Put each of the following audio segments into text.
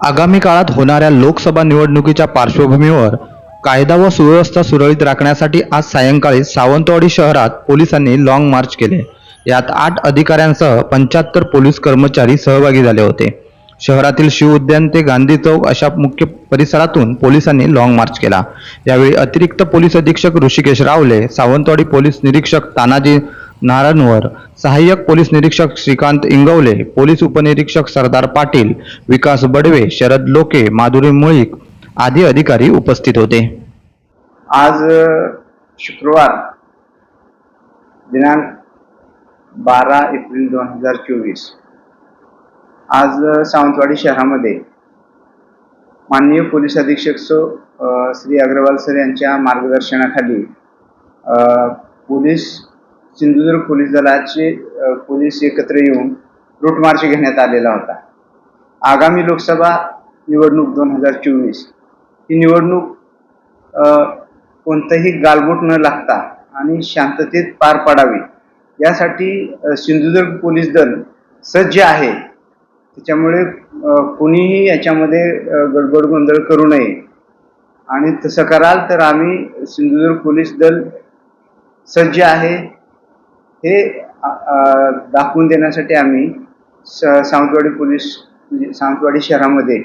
आगामी काळात होणाऱ्या लोकसभा निवडणुकीच्या पार्श्वभूमीवर कायदा व सुव्यवस्था सुरळीत राखण्यासाठी आज सायंकाळी सावंतवाडी शहरात पोलिसांनी लाँग मार्च केले. यात आठ अधिकाऱ्यांसह पंच्याहत्तर पोलीस कर्मचारी सहभागी झाले होते. शहरातील शिव उद्यान ते गांधी चौक अशा मुख्य परिसरातून पोलिसांनी लाँग मार्च केला. यावेळी अतिरिक्त पोलीस अधीक्षक ऋषिकेश रावले सावंतवाडी पोलीस निरीक्षक तानाजी नारायणवर. सहाय्यक पोलीस निरीक्षक श्रीकांत इंगवले पोलीस उपनिरीक्षक सरदार पाटील विकास बडवे शरद लोके माधुरी मुळीक आदी अधिकारी उपस्थित होते. आज शुक्रवार दिनांक बारा एप्रिल दोन हजार चोवीस. आज सावंतवाडी शहरामध्ये माननीय पोलीस अधीक्षक सो श्री अग्रवाल सर यांच्या मार्गदर्शनाखाली पोलीस सिंधुदुर्ग पोलीस दलाचे पोलीस एकत्र येऊन रूट मार्च घेण्यात आलेला होता. आगामी लोकसभा निवडणूक दोन हजार चोवीस. ही निवडणूक कोणतंही गालबोट न लागता आणि शांततेत पार पाडावी यासाठी सिंधुदुर्ग पोलीस दल सज्ज आहे. त्याच्यामुळे कोणीही याच्यामध्ये गडबड गोंधळ करू नये. आणि तसं कराल तर आम्ही सिंधुदुर्ग पोलीस दल सज्ज आहे. हे दाखवून देण्यासाठी आम्ही स सावंतवाडी पोलीस म्हणजे सावंतवाडी शहरामध्ये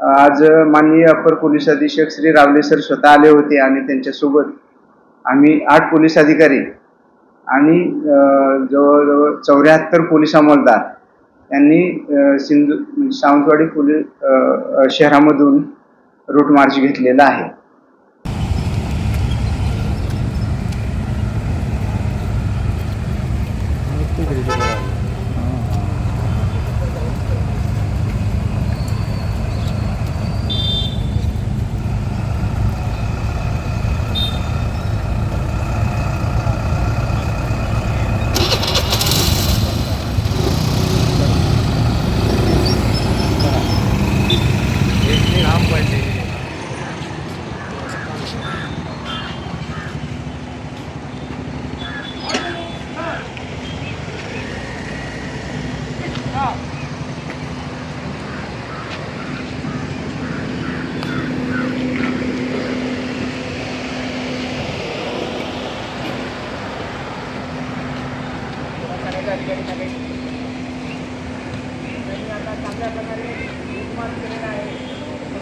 आज माननीय अपर पोलीस अधीक्षक श्री रावले सर स्वतः आले होते आणि त्यांच्यासोबत आम्ही आठ पोलीस अधिकारी आणि जवळजवळ चौऱ्याहत्तर पोलीस अंमलदार यांनी सिंधू सावंतवाडी पोलीस शहरामधून रूट मार्च घेतलेला आहे. ग्राम पंचायती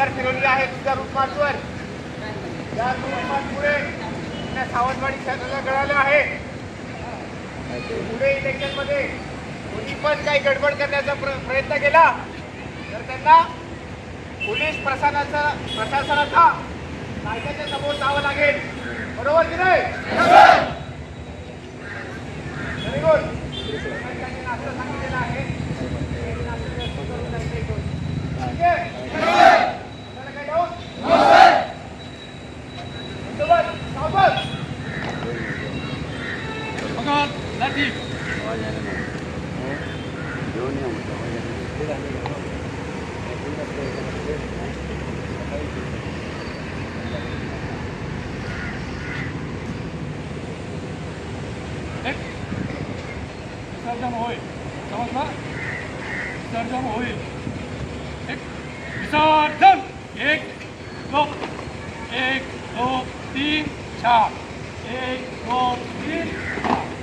नजर फिरवली आहे तुझ्या रूटमार्चवर त्या रूटमार्चमुळे त्या सावंतवाडी शहराला कळालं आहे. पुढे इलेक्शनमध्ये कोणी पण काही गडबड करण्याचा प्र- प्रयत्न केला तर त्यांना पोलीस प्रशासनाचा प्रशासनाचा कायद्याच्या समोर जावं लागेल. बरोबर की नाही? व्हेरी गुड असं सांगितलेलं आहे ठीक आहे? Muhammad Latif. Sercan Oy. Tamam mı? Sercan Oy. Ek. Sercan. Ek. Lop. Ek. Lop. Din. Çağ. Ek. Lop. Din. Çağ.